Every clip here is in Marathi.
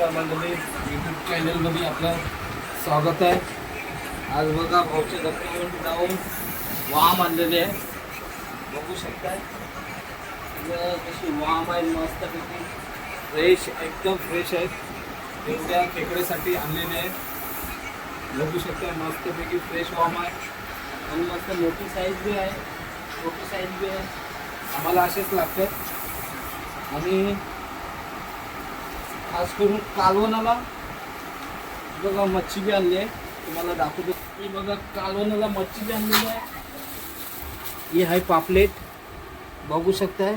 नमस्कार मंडळी यूट्यूब चॅनलमध्ये आपलं स्वागत आहे. आज बघा भाऊच्या धक्क्यावरून जाऊन वाम आणलेले आहे. बघू शकताय. तशी कशी वाम आहे मस्तपैकी फ्रेश एकदम फ्रेश आहेत एवढ्या खेकड्यासाठी आणलेले आहेत बघू शकताय मस्तपैकी फ्रेश वाम आहे. आणि मस्त मोठी साईज बी आहे. मोठी साईज बी आहे. आम्हाला असेच लागतात. आणि खास करून कालवणाला. बघा मच्छी बी आणली आहे. तुम्हाला दाखवतो. ही बघा कालवणाला मच्छी बी आणलेली आहे. ही आहे पापलेट. बघू शकताय.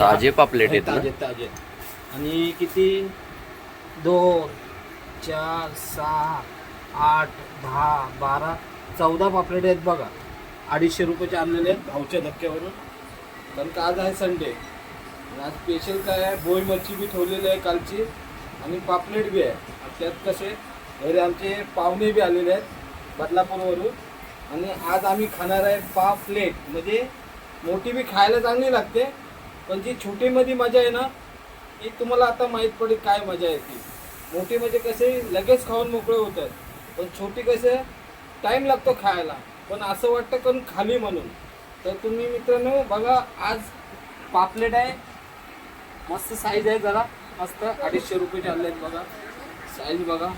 ताजे पापलेट हे आहेत ताजे ताजे. आणि किती? दोन चार सहा आठ दहा बारा चौदा पापलेट आहेत बघा. अडीचशे रुपयाचे आणलेले आहेत. भाऊच्या धक्क्यावरून. कारण का आज आहे संडे आणि आज स्पेशल काय आहे? बोई मच्छी बी ठेवलेली आहे कालची. आणि पापलेट बी आहे. आणि त्यात कसे? घरी आमचे पाहुणे बी आलेले आहेत बदलापूरवरून. आणि आज आम्ही खाणार आहे पापलेट. म्हणजे मोठी बी खायला चांगली लागते पण जी छोटीमध्ये मजा आहे ना ती तुम्हाला आता माहीत पडेल काय मजा येते मोठी म्हणजे कसे लगेच खाऊन मोकळे होतात. पण छोटी कसे टाईम लागतो खायला. पण असं वाटतं कारण खाली म्हणून. तर तुम्ही मित्रांनो बघा आज पापलेट आहे. मस्त साईज आहे जरा. मस्त अडीचशे रुपये चालले आहेत बघा. साईज बघा.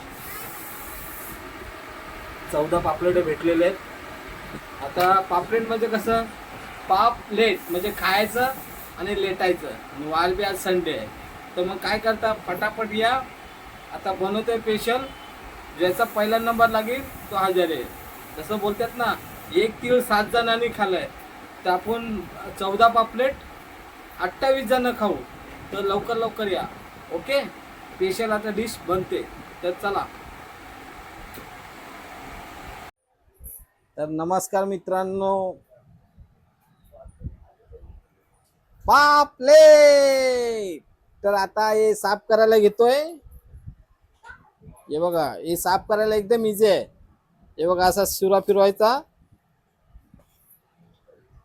चौदा पापलेट भेटलेले आहेत. आता पापलेट म्हणजे कसं? पापलेट म्हणजे खायचं आणि लेटायचं. आणि वाल बी आज संडे आहे. तर मग काय करता? फटाफट या. आता बनवतोय स्पेशल ज्याचा पहिला नंबर लागेल तो हजार आहे. जसं बोलतात ना एक तीळ सात जणांनी आहे तर आपण चौदा पापलेट अठ्ठावीस जण खाऊ तर लवकर लवकर या. ओके? स्पेशल आता डिश बनते. तर चला. तर नमस्कार मित्रांनो. पापले तर आता हे साफ करायला घेतोय. हे बघा हे साफ करायला एकदम इझी आहे. हे बघा असा सुरा फिरवायचा.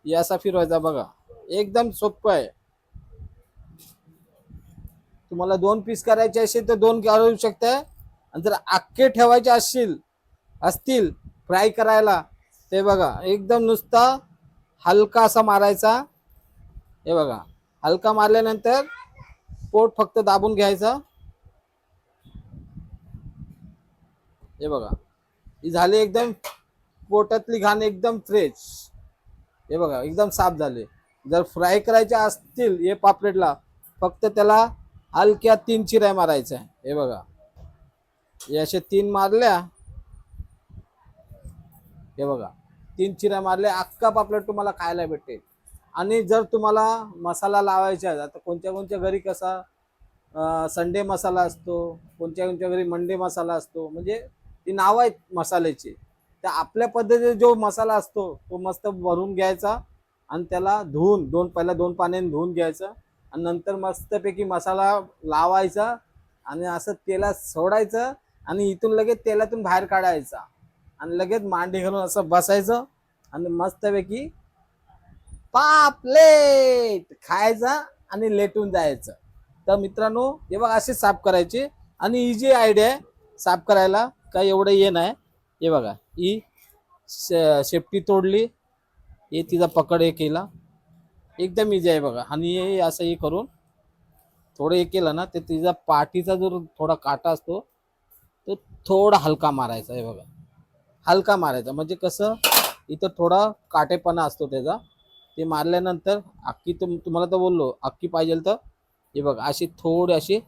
याचा असा फिरवायचा बघा. एकदम सोपं आहे. तुम्हाला दोन पीस करायचे असेल तर दोन करू शकताय आणि जर अख्खे ठेवायचे असतील असतील फ्राय करायला ते बघा. एकदम नुसता हलका असा मारायचा. हे बघा. हलका मारल्यानंतर पोट फक्त दाबून घ्यायचा. हे बघा. ही झाली एकदम पोटातली घाण एकदम फ्रेश हे बघा एकदम साफ झाले. जर फ्राय करायचे असतील हे पापलेटला फक्त त्याला हलक्या तीन चिऱ्या मारायच्या हे बघा. हे असे तीन मारल्या. हे बघा. तीन चिऱ्या मारल्या अख्खा पापलेट तुम्हाला खायला भेटेल. आणि जर तुम्हाला मसाला लावायचा आहे आता कोणत्या कोणत्या घरी कसा संडे मसाला असतो कोणत्या कोणत्या घरी मंडे मसाला असतो म्हणजे ती नावं आहेत मसाल्याची. तर आपल्या पद्धतीने जो मसाला असतो तो मस्त भरून घ्यायचा आणि त्याला धुवून दोन पहिला दोन पाण्याने धुवून घ्यायचं आणि नंतर मस्तपैकी मसाला लावायचा आणि असं तेलात सोडायचं आणि इथून लगेच तेलातून बाहेर काढायचा आणि लगेच मांडी घालून असं बसायचं आणि मस्तपैकी पापलेट खायचा आणि लेटून जायचं. तर मित्रांनो हे बघा असे साफ करायचे आणि इझी आयडिया आहे साफ करायला काही एवढं हे नाही. हे बघा. ही शेपटी तोडली. हे तिचा पकड हे केला. एकदम इजी आहे बघा. आणि हे असं हे करून थोडं हे केलं ना ते तिचा पाठीचा जो थोडा काटा असतो तो थोडा हलका मारायचा आहे बघा. हलका मारायचा. म्हणजे कसं इथं थोडा काटेपणा असतो त्याचा. ते मारल्यानंतर अक्की तुम तुम्हाला तर बोललो अक्की पाहिजे तर हे बघा अशी थोडी अशी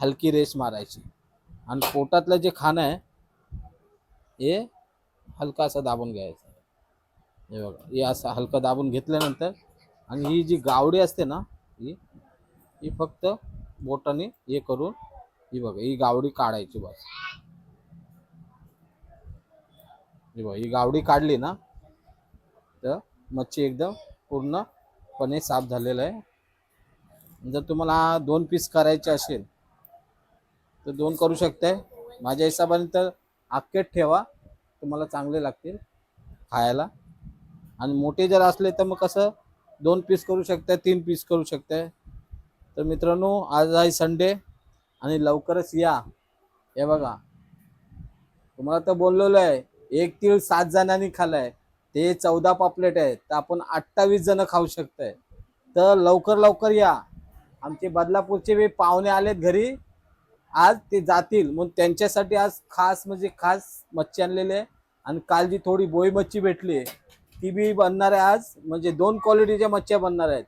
हलकी रेस मारायची. आणि पोटातलं जे खाणं आहे हे हलका असा दाबून घ्यायचं. हे बघा हे असं हलकं दाबून घेतल्यानंतर आणि ही जी गावडी असते ना ही ही फक्त बोटाने हे करून ही बघा ही गावडी काढायची बस. हे बघा ही गावडी काढली ना तर मच्छी एकदम पूर्णपणे साफ झालेलं आहे. जर तुम्हाला दोन पीस करायचे असेल तर दोन करू शकताय. माझ्या हिशोबाने तर आख्यात ठेवा. तुम्हाला चांगले लागतील खायला. आणि मोठे जर असले तर मग कसं दोन पीस करू शकताय तीन पीस करू शकताय. तर मित्रांनो आज आहे संडे आणि लवकरच या. हे बघा. तुम्हाला तर बोललेलं आहे एक तीळ सात जणांनी खाल्लाय. ते चौदा पापलेट आहेत तर आपण अठ्ठावीस जण खाऊ शकताय. तर लवकर लवकर या. आमचे बदलापूरचे बी पाहुणे आलेत घरी. आज ते जातील. म्हणून त्यांच्यासाठी आज खास म्हणजे खास मच्छी आणलेली आहे. आणि काल जी थोडी बोई मच्छी भेटली ती बी बनणार आहे आज. म्हणजे दोन क्वालिटीच्या मच्छ्या बनणार आहेत.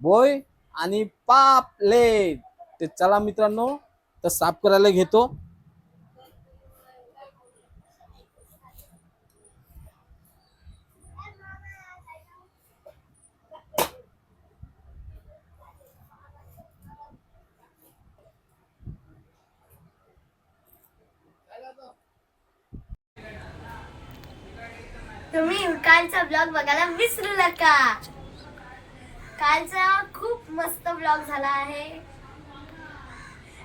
बोय आणि पापलेट. ते चला मित्रांनो तर साफ करायला घेतो. तुम्ही कालचा ब्लॉग बघायला विसरू नका. कालचा खूप मस्त ब्लॉग झाला आहे.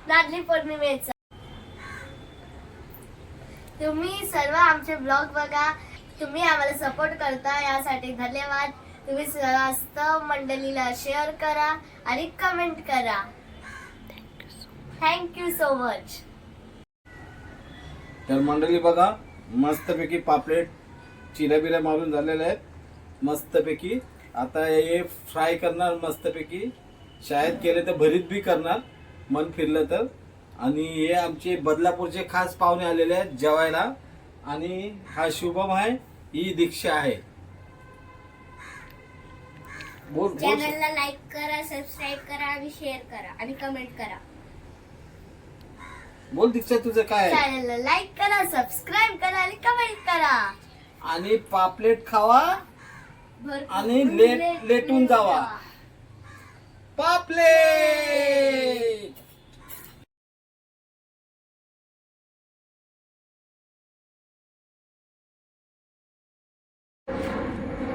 नागली पौर्णिमेचा. तुम्ही सर्व आमचे ब्लॉग बघा. तुम्ही आम्हाला सपोर्ट करता यासाठी धन्यवाद. तुम्ही जास्त मंडळीला शेअर करा आणि कमेंट करा. थँक्यू सो मच तर मंडळी बघा मस्तपैकी पापलेट चिऱ्या बिऱ्या मारून झालेल्या आहेत मस्तपैकी. आता हे फ्राय करणार मस्तपैकी. शाळेत केले तर भरीत बी करणार. मन फिरलं तर. आणि हे आमचे बदलापूरचे खास पाहुणे आलेले आहेत जेवायला. आणि हा शुभम आहे. ही दीक्षा आहे. बोल बोल. चॅनलला लाईक करा सबस्क्राईब करा आणि शेअर करा आणि कमेंट करा. बोल दीक्षा तुझं काय आहे? चॅनलला लाईक करा सबस्क्राईब करा आणि कमेंट करा. आणि पापलेट खावा आणि ले- ले- लेटून जावा. पापलेट!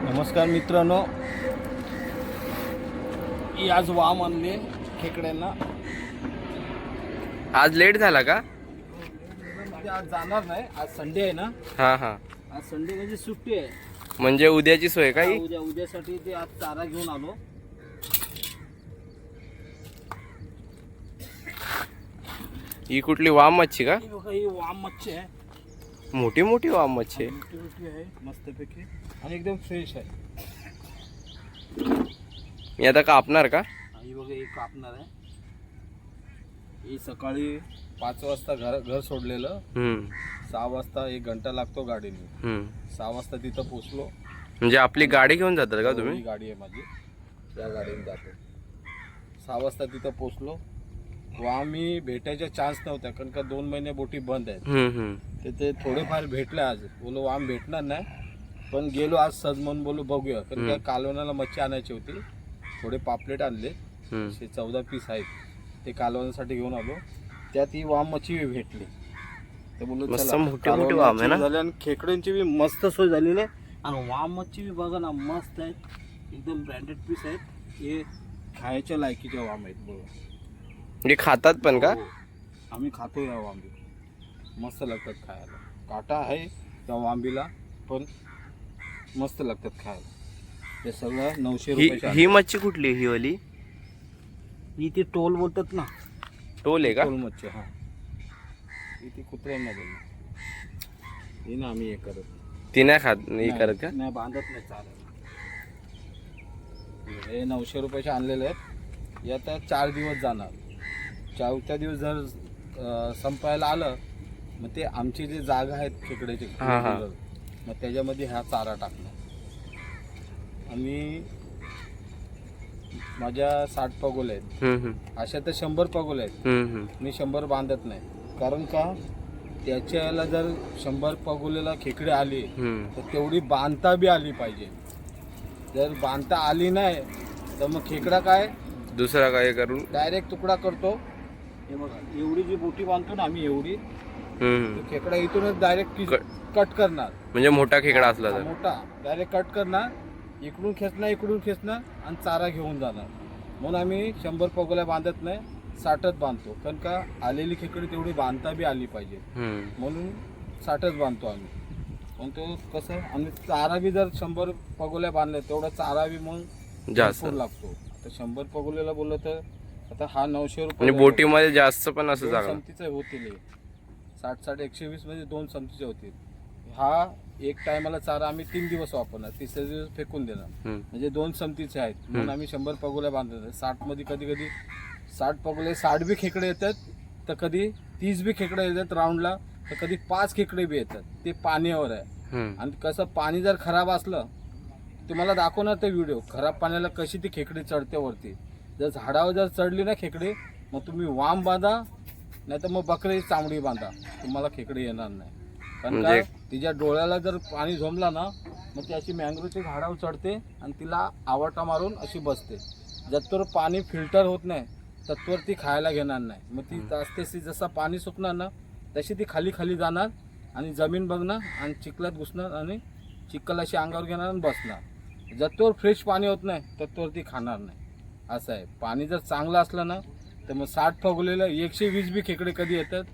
नमस्कार मित्रांनो. ही आज वाम आणले खेकड्यांना. आज लेट झाला का? आज जाणार नाही. आज संडे आहे ना? हा हा. आज संडे म्हणजे सुट्टी आहे. म्हणजे उद्याची सोय का ही? हा, उद्या उद्यासाठी ते आज चारा घेऊन आलो. ही कुठली वाम मच्छी का? ही बघा ही वाम मच्छी आहे. मोठी मोठी वाम मच्छी आहे. मोठी मोठी आहे मस्तपैकी. आणि एकदम फ्रेश आहे. मी आता कापणार का? ही बघा ही कापणार आहे. ही सकाळी पाच वाजता घर घर सोडलेलं. सहा वाजता एक घंटा लागतो गाडीने. सहा वाजता तिथं पोचलो म्हणजे आपली गाडी घेऊन जातात का ही तुम्ही? गाडी आहे माझी. त्या गाडीने जातो. सहा वाजता तिथं पोचलो व आम्ही भेटायचा चान्स नव्हता कारण का दोन महिने बोटी बंद आहेत. तर ते थोडेफार भेटले आज. बोलो आम भेटणार नाही पण गेलो आज सहज म्हणून बोलू बघूया. कारण का. कालवणाला मच्छी आणायची होती. थोडे पापलेट आणले. असे चौदा पीस आहेत. ते कालवण्यासाठी घेऊन आलो. त्यात ही वाम मच्छी भेटली. तर बोललो मस्त चला, मोठी मोठी वाम आहे ना? कालवणाची झाली आणि खेकड्यांची बी मस्त सोय झालेली आहे. आणि वाम मच्छी बी बघा ना मस्त आहेत एकदम ब्रँडेड पीस आहेत हे खायच्या लायकीच्या वाम आहेत बघा. म्हणजे खातात पण का? हो. आम्ही खातो या वांबी. मस्त लागतात खायला. काटा आहे त्या वांबीला पण मस्त लागतात खायला. ते सगळं नऊशे ही रुपये ही मच्छी कुठली ही वाली? ही ती टोल बोलतात ना. टोल आहे का? टोल मच्छी हा. ही ती कुत्र्यांमध्ये ही ना आम्ही हे करत. ती नाही खात नाही नाही, करत का? नाही बांधत नाही चालेल हे नऊशे रुपयाचे आणलेले आहेत. हे आता चार दिवस जाणार. चौथ्या दिवस जर अं, संपायला आलं मग ते आमची जी जागा आहेत खेकड्याची हा, हा. मग त्याच्यामध्ये हा चारा टाकणार. आणि माझ्या साठ पगोल आहेत. अशा तर शंभर पगोल आहेत. मी शंभर बांधत नाही. कारण का? त्याच्याला जर शंभर पगोलेला खेकडे आली तर तेवढी बांधता बी आली पाहिजे. जर बांधता आली नाही तर मग खेकडा काय? दुसरा काय करून डायरेक्ट तुकडा करतो. हे बघा एवढी जी बोटी बांधतो ना आम्ही एवढी हम्म खेकडा इथूनच डायरेक्ट कट. करणार. म्हणजे मोठा खेकडा असला तर. मोठा. डायरेक्ट कट करणार. इकडून खेचणार इकडून खेचणार आणि चारा घेऊन जाणार म्हणून आम्ही शंभर पगोल्या बांधत नाही साठच बांधतो. कारण का आलेली खेकडी तेवढी बांधता बी आली पाहिजे. म्हणून साठच बांधतो आम्ही. पण तो कसं आणि चारा बी जर शंभर पगोल्या बांधल्या तेवढा चारा बी मग जास्त. लागतो. आता शंभर पगोलेला बोललं तर आता हा नऊशे म्हणजे रुपये बोटीमध्ये जास्त पण असं जागा. संमतीचे होतील. साठ साठ एकशे वीसमध्ये दोन संमतीचे होतील. हा एक टायमाला चारा आम्ही तीन दिवस वापरणार तिसऱ्या दिवस फेकून देणार. म्हणजे दोन संमतीचे आहेत. म्हणून आम्ही शंभर पगोल्या बांधणार साठमध्ये कधी कधी साठ पगोले साठ बी खेकडे येतात तर कधी तीस बी खेकडे येतात राऊंडला तर कधी पाच खेकडे बी येतात. ते पाण्यावर आहे. आणि कसं पाणी जर खराब असलं तुम्हाला दाखवणार ते व्हिडिओ खराब पाण्याला कशी ती खेकडी चढते वरती. जर झाडावर जर चढली ना खेकडी मग तुम्ही वाम बांधा नाही तर मग बकरी चांबडी बांधा. तुम्हाला खेकडी येणार नाही. कारण म्हणजे- तिच्या डोळ्याला जर पाणी झोंबला ना मग ती अशी मँग्रोच्या झाडावर चढते आणि तिला आवटा मारून अशी बसते. जर पाणी फिल्टर होत नाही तत्वर ती खायला घेणार नाही. मग ती तशी जसं पाणी सुकणार ना तशी ती खाली खाली जाणार आणि जमीन बघणार आणि चिखलात घुसणार आणि चिखल अशी अंगावर घेणार आणि बसणार. जतोर फ्रेश पाणी होत नाही तत्वर ती खाणार नाही. असं आहे. पाणी जर चांगलं असलं ना तर मग साठ फगवलेलं एकशे वीस बी खेकडे कधी येतात?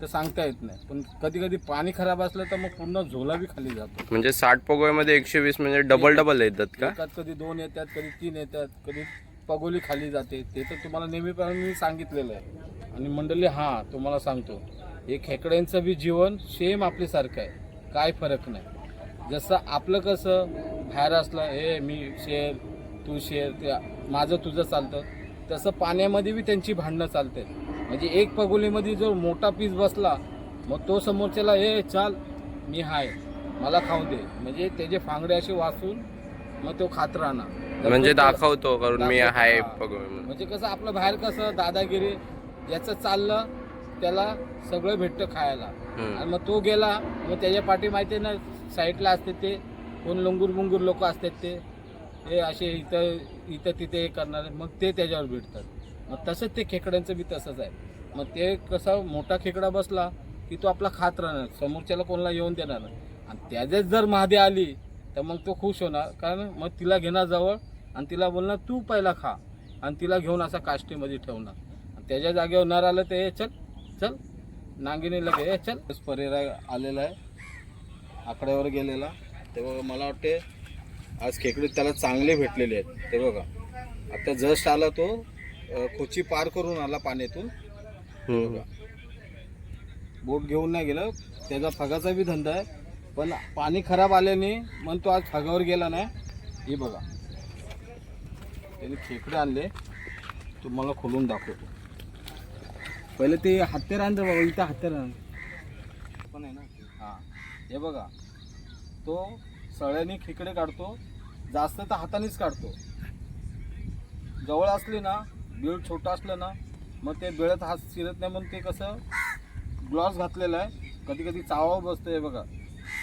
तर सांगता येत नाही. पण कधी कधी पाणी खराब असलं तर मग पूर्ण झोला बी खाली जातो. म्हणजे साठ पगोळ्यामध्ये एकशे वीस म्हणजे डबल डबल येतात का? एकात कधी दोन येतात कधी तीन येतात कधी पगोली खाली जाते. ते तर तुम्हाला नेहमीप्रमाणे मी सांगितलेलं आहे. आणि मंडळी हां तुम्हाला सांगतो. हे खेकड्यांचं बी जीवन सेम आपल्यासारखं आहे. काय फरक नाही. जसं आपलं कसं बाहेर असलं हे मी शेर तू शेर ते माझं तुझं चालतं. तसं पाण्यामध्ये बी त्यांची भांडणं चालते. म्हणजे एक पगोलीमध्ये जर मोठा पीस बसला मग तो समोरच्याला हे चाल मी हाय मला खाऊन दे. म्हणजे त्याचे फांगडे असे वाचून मग तो खात राहणार. म्हणजे दाखवतो करून मी हा. पगोळ्यामध्ये म्हणजे कसं आपलं बाहेर कसं दादागिरी याचं चाललं त्याला सगळं भेटतं खायला. आणि मग तो गेला मग त्याच्या पाठी माहिती आहे ना साईडला असते ते कोण लंगूर मुंगूर लोक असतात ते हे असे इथं इथं तिथे हे करणारे मग ते त्याच्यावर भेटतात. मग तसंच ते खेकड्यांचं बी तसंच आहे. मग ते कसं मोठा खेकडा बसला की तो आपला खात राहणार समोरच्याला कोणाला येऊन देणार नाही. आणि त्याच्यात जर महादे आली तर मग तो खुश होणार. कारण मग तिला घेणार जवळ आणि तिला बोलणार तू पहिला खा. आणि तिला घेऊन असा काष्टीमध्ये ठेवणार. आणि त्याच्या जागेवर नर आलं तर हे चल चल. नांगिनी लगे हे चल. परेरा आलेला आहे. आकड्यावर गेलेला. ते बघा मला वाटते आज खेकडे त्याला चांगले भेटलेले आहेत. ते बघा. आता जस्ट आला तो खोची पार करून आला पाण्यातून. बोट घेऊन नाही गेलं. त्याचा फगाचा बी धंदा आहे. पण पाणी खराब आल्याने मग तो आज फगावर गेला नाही. हे बघा. त्याने खेकडे आणले. तुम्हाला खोलून दाखवतो. पहिले ते हत्यार आणतं बाबा इथं हत्यार आण पण आहे ना हां. हे बघा. तो सळ्याने खेकडे काढतो. जास्त तर हातानेच काढतो. जवळ असली ना बेळ छोटा असलं ना मग ते बेळत हात शिरत नाही म्हणून ते कसं ग्लॉस घातलेला आहे. कधी कधी चावा बसतोय बघा.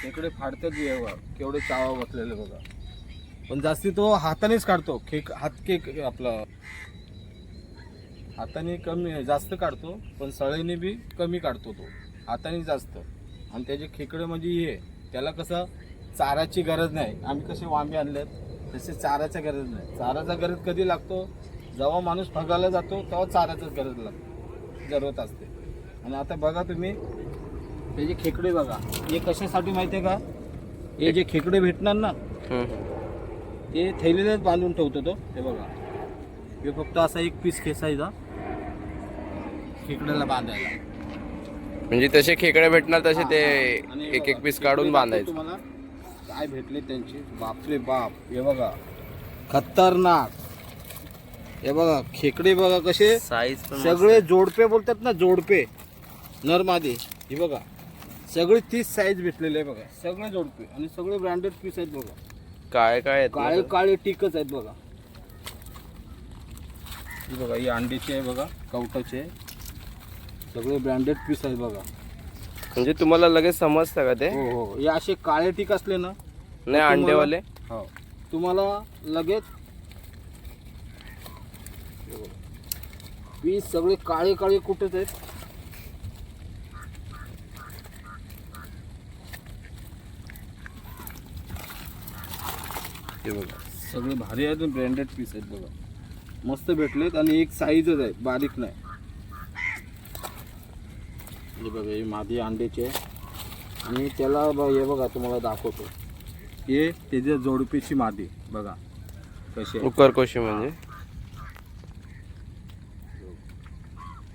तिकडे फाडतात बी बघा केवढे चावा बसलेले बघा. पण जास्ती तो हातानेच काढतो. खेक हात केक आपला. हाताने कमी जास्त काढतो पण सळीने बी कमी काढतो तो. हाताने जास्त. आणि त्याचे खेकडे म्हणजे हे त्याला कसं चाराची गरज नाही. आम्ही कसे वांबे आणलेत तसे चाराच्या गरज नाही. चाराचा गरज कधी लागतो? जेव्हा माणूस फगायला जातो तेव्हा चाराचाच गरज लागतो जरूरत असते. आणि आता बघा तुम्ही त्याचे खेकडे बघा हे कशासाठी माहिती आहे का? हे जे खेकडे भेटणार ना. ते थैलीलाच बांधून ठेवतो तो. हे बघा. हे फक्त असा एक पीस खेचायचा खेकड्याला बांधायला. म्हणजे तसे खेकडे भेटणार तसे हा, ते हा. हे एक एक पीस काढून बांधायचं. तुम्हाला काय भेटले त्यांचे? बापरे बाप. हे बघा. खतरनाक. हे बघा खेकडे बघा कसे. साईज सगळे जोडपे बोलतात ना जोडपे. नरमादी हे बघा सगळे तीस साईज भेटलेले आहे बघा. सगळे जोडपे आणि सगळे ब्रँडेड पीस आहेत बघा. काय काय आहेत काळे? काळे टिकच आहेत बघा. हे बघा ही अंडीचे आहे बघा कवटाचे. आहे. सगळे ब्रँडेड पीस आहेत बघा. म्हणजे तुम्हाला लगेच समजतं का ते? हो हो. हे असे काळे टिक असले ना नाही अंडेवाले हो. तुम्हाला लगेच पीस सगळे काळे काळे कुठेच आहेत? हे बघा सगळे भारी आहेत ब्रँडेड पीस आहेत बघा. मस्त भेटलेत आणि एक साईजच आहे बारीक नाही. हे बघा हे मादी अंड्याचे आहे. आणि त्याला हे बघा तुम्हाला दाखवतो. हे त्याच्या जोडपीची मादी बघा. कसे उकरकोशी म्हणजे?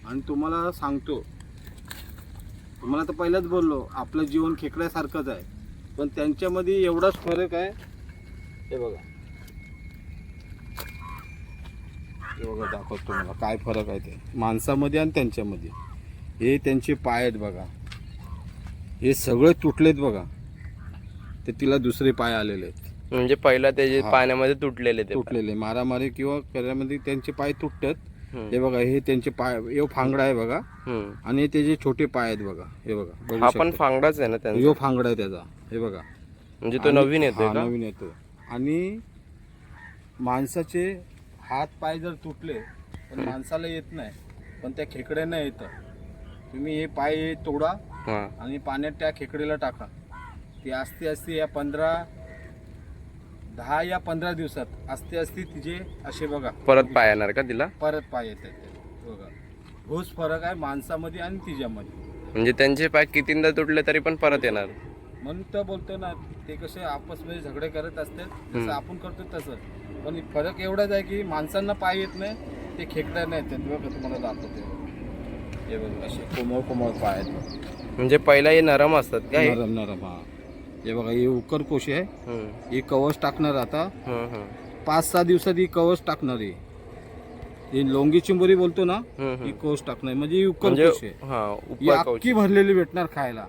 आणि तुम्हाला सांगतो. तुम्हाला तर पहिलाच बोललो आपलं जीवन खेकड्यासारखंच आहे. पण त्यांच्यामध्ये एवढाच फरक आहे. हे बघा. हे बघा दाखवतो तुम्हाला काय फरक आहे ते. माणसामध्ये आणि त्यांच्यामध्ये. हे त्यांचे पाय आहेत बघा. हे सगळे तुटलेत बघा. ते तिला दुसरे पाय आलेले आहेत. म्हणजे पहिला त्याचे हा. पाण्यामध्ये तुटलेले ते तुटलेले. मारामारी किंवा करण्यामध्ये त्यांचे पाय तुटतात. हे बघा हे त्यांचे पाय हे फांगडा आहे बघा. आणि त्याचे छोटे पाय आहेत बघा हे बघा हा पण. फांगडाच आहे ना त्यांचा? ह्यो फांगडा आहे त्याचा हे बघा. म्हणजे तो नवीन का? नवीन येतो आणि माणसाचे हात पाय जर तुटले पण माणसाला येत नाही. पण त्या खेकड्यांना येतं. तुम्ही हे पाय तोडा आणि पाण्यात त्या खेकडीला टाका. ती असते असते या पंधरा दहा या पंधरा दिवसात असते असते तिचे असे बघा. परत पाय येणार का तिला? परत पाय येतात ते. बघा. तोच फरक आहे माणसामध्ये आणि तिच्यामध्ये. म्हणजे त्यांचे पाय कितींदा तुटले तरी पण परत येणार. म्हणून तर बोलतो ना ते कसे आपसमध्ये झगडे करत असतात. जसं आपण करतो तसं. पण फरक एवढाच आहे की माणसांना पाय येत नाही ते खेकड्यांना येतात बघा तुम्हाला दाखवते. हे बघा असे कोमळ कोमळ पाय आहेत. म्हणजे पहिला हे नरम असतात का हे? नरम नरम हा. हे बघा ही उकर कोशी आहे. ही कवच टाकणार आता. पाच सहा दिवसात ही कवच टाकणार आहे. ही लोंगी चिंबोरी बोलतो ना ही. कवच टाकणार. म्हणजे ही उकर म्हणजे कोशी आहे. हा अख्खी भरलेली भेटणार खायला.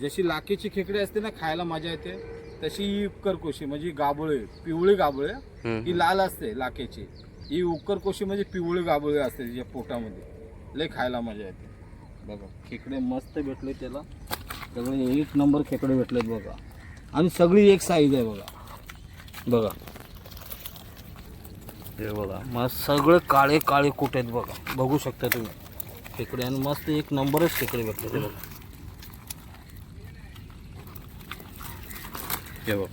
जशी लाकीची खेकडे असते ना खायला मजा येते तशी ही उक्कर कोशी म्हणजे गाबोळे पिवळी गाबोळे ही लाल असते लाकेची. ही उक्कर कोशी म्हणजे पिवळी गाबोळे असते तिच्या पोटामध्ये. लय खायला मजा येते. बघा खेकडे मस्त भेटले त्याला. सगळे एक नंबर खेकडे भेटलेत बघा. आणि सगळी एक साईज आहे बघा. बघा. हे बघा मस्त सगळे काळे काळे कुठे आहेत बघा. बघू शकता तुम्ही. खेकडे आणि मस्त एक नंबरच खेकडे भेटले ते बघा. हे बघ.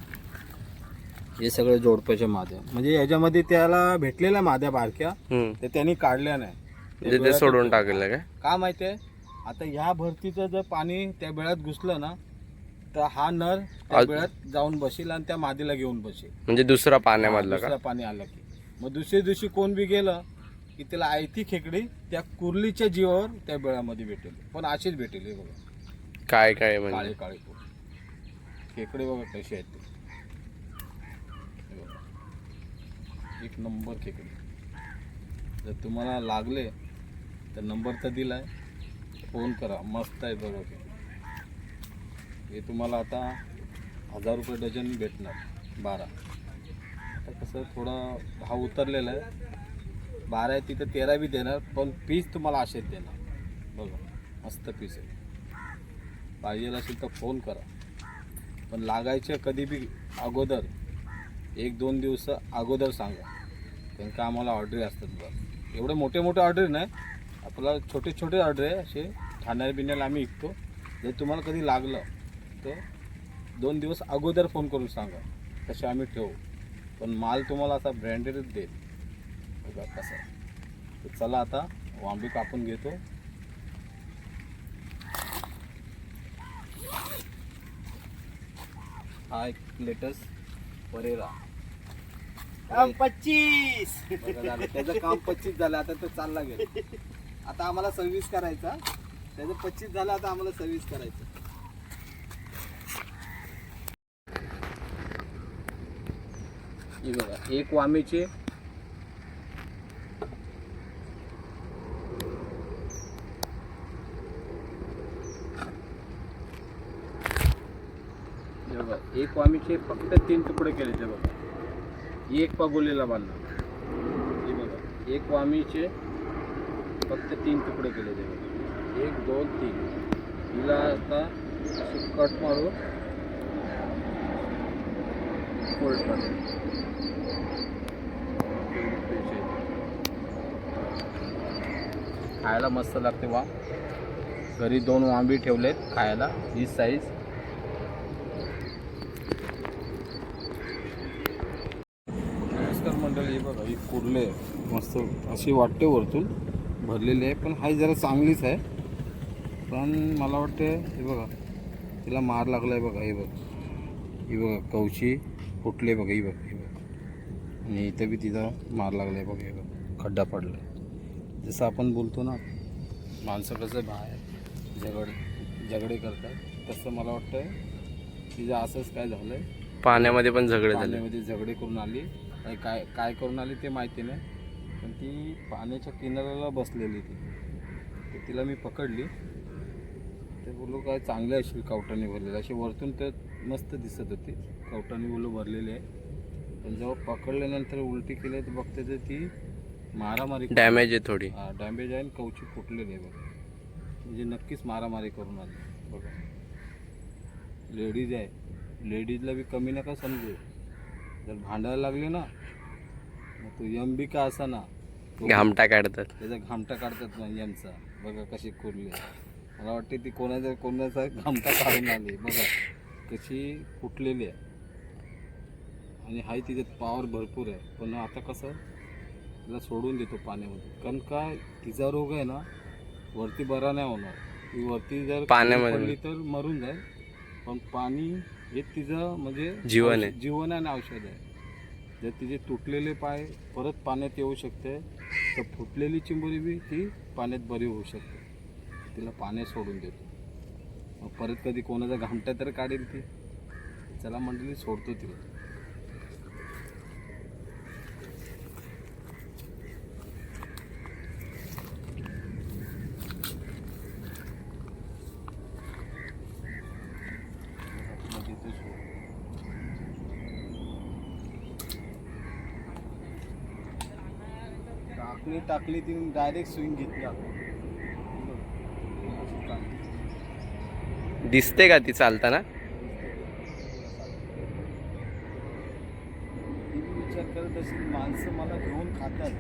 हे सगळे जोडप्याचे माद्या. म्हणजे याच्यामध्ये त्याला भेटलेल्या माद्या बारक्या हम्म. ते त्यांनी काढल्या नाही. म्हणजे ते सोडून. टाकलं काय? का माहितीये आता ह्या भरतीचं जर पाणी त्या बेळात घुसलं ना तर हा नर त्या आज- बेळात जाऊन बसेल आणि त्या मादीला घेऊन बसेल. म्हणजे दुसरा पाण्यामधला का? दुसरं पाणी आलं की. मग दुसऱ्या दिवशी कोण बी गेलं की त्याला आयती खेकडी त्या कुर्लीच्या जीवावर त्या बेळामध्ये भेटेल. पण अशीच भेटेल हे बघा. काय काय काळे म्हणजे? काळे पोट. खेकडे बघा कसे आहेत ते. हे बघा. एक नंबर खेकडे. जर तुम्हाला लागले तर नंबर तर दिलाय. फोन करा मस्त आहे बघा खेकडे हे तुम्हाला आता हजार रुपये डझन भेटणार बारा. आता कसं थोडा भाव उतरलेला आहे. बारा आहे तिथं तेरा बी देणार पण पीस तुम्हाला असेच देणार. बघा मस्त पीस आहे. पाहिजे असेल तर फोन करा. पण लागायच्या कधी बी अगोदर एक दोन दिवस अगोदर सांगा. कारण का आम्हाला ऑर्डरी असतात बस एवढे मोठे मोठे ऑर्डर नाही आपला छोटे छोटे ऑर्डर आहे असे ठाण्याला बिण्याला आम्ही विकतो. जर तुम्हाला कधी लागलं तर दोन दिवस अगोदर फोन करून सांगा. तसे आम्ही ठेवू. पण माल तुम्हाला असा ब्रँडेडच देईल. बघा कसा. तर चला आता वांबी कापून घेतो. हा एक लेटेस्ट परेरा. पच्चीस. त्याचं काम पच्चीस झालं आता तो चालला गेला. आता आम्हाला सर्व्हिस करायचा. त्याचं पच्चीस झालं आता आम्हाला सर्व्हिस करायचं. हे बघा एक वामेचे बघा एक वामीचे फक्त तीन तुकडे केले ते बघा. एक पगोलीला बांधला. हे बघा एक वामीचे फक्त तीन तुकडे केले ते एक दोन तीन. हिला आता असं कट मारू फोल्ड करू खायला मस्त लागते वा घरी दोन वांबी ठेवलेत खायला ही साईज नमस्कार मंडळी बघा ही कुर्ले. मस्त अशी वाटते वरतून. भरलेली आहे पण हाय जरा चांगलीच आहे. पण मला वाटते हे बघा तिला मार लागला आहे बघा हे बघ. ही बघा कवची फुटले बघा ही बघा ही बघा. आणि इथे बी तिचा मार लागलाय बघ हे बघ, खड्डा पडलाय. जसं आपण बोलतो ना माणसं कसं बाहेर झगड झगडे करतात तसं मला वाटतं तिचं असंच काय झालंय. पाण्यामध्ये पण झगडे झाले. पाण्यामध्ये झगडे करून आली. काय काय करून आली ते माहिती नाही. पण ती पाण्याच्या किनाऱ्याला बसलेली ती. तर तिला मी पकडली. ते बोललो काय चांगले असेल कवटाने भरलेले. असे वरतून तर मस्त दिसत होती. कवटाने बोललो भरलेले आहे. पण जेव्हा पकडल्यानंतर उलटी केली तर बघते तर ती मारामारी डॅमेज आहे थोडी. डॅमेज आहे आणि कवची फुटलेली आहे बघा. म्हणजे नक्कीच मारामारी करून आली बघा. लेडीज आहे. लेडीजला बी कमी नका समजू. जर भांडायला लागले ना तो यम बी का घामटा काढतात. त्याचा घामटा काढतात ना यमचा बघा कशी कुरली मला वाटते ती कोणाचा कोणाचा घामटा काढून आली. बघा कशी फुटलेली आहे. आणि हाय तिच्यात पॉवर भरपूर आहे. पण आता कसं तिला सोडून देतो पाण्यामध्ये. कारण काय तिचा रोग आहे ना वरती बरा नाही होणार. ती वरती जर पाण्यामध्ये. तर मरून जाईल. पण पाणी हे तिचं म्हणजे जीवन आहे. जीवन आहे आणि औषध आहे. जर तिचे तुटलेले पाय परत पाण्यात येऊ शकते तर फुटलेली चिंबोरी बी ती पाण्यात बरी होऊ शकते. तिला पाण्यात सोडून देतो. मग परत कधी कोणाचा घामटा तर काढेल ती. चला मंडळी सोडतो तिला तिला देतो सोडून. टाकली टाकली ती डायरेक्ट स्विंग घेतला. दिसते का ती चालताना? विचार करत असेल माणसं मला घेऊन खातात.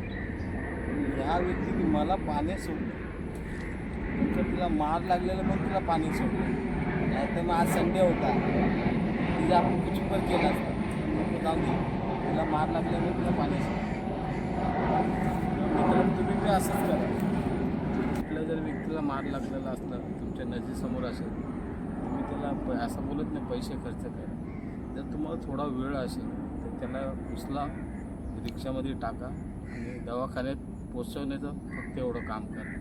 ह्या व्यक्तीने मला पाण्यात सोडलं. नंतर तिला मार लागलेलं मग तिला पाणी सोडलं. नाही तर मग आज संडे होता. तिला आपण कुचुंबर केला असता. नको जाऊ दे. तिला मार लागल्यामुळे तिला पाणी सोडलं. मित्रांनो तुम्ही बी असंच करा कुठल्या जर व्यक्तीला मार लागलेला असला तुमच्या नजरेसमोर असेल तुम्ही त्याला प असं बोलत नाही पैसे खर्च करा. जर तुम्हाला थोडा वेळ असेल तर त्याला उचला रिक्षामध्ये टाका आणि दवाखान्यात पोचवण्याचं फक्त एवढं काम करा.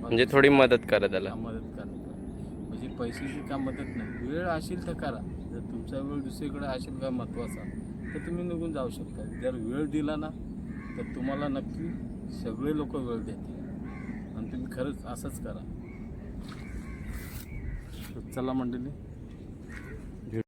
म्हणजे थोडी मदत करा त्याला. त्याला मदत करा. म्हणजे पैशाची का मदत नाही? वेळ असेल तर करा. जर तुमचा वेळ दुसरीकडे असेल का महत्त्वाचा तर तुम्ही निघून जाऊ शकता. जर वेळ दिला ना तर तुम्हाला नक्की सगळे लोक वेळ देतील. आणि तुम्ही खरंच असंच करा. चला मंडळी.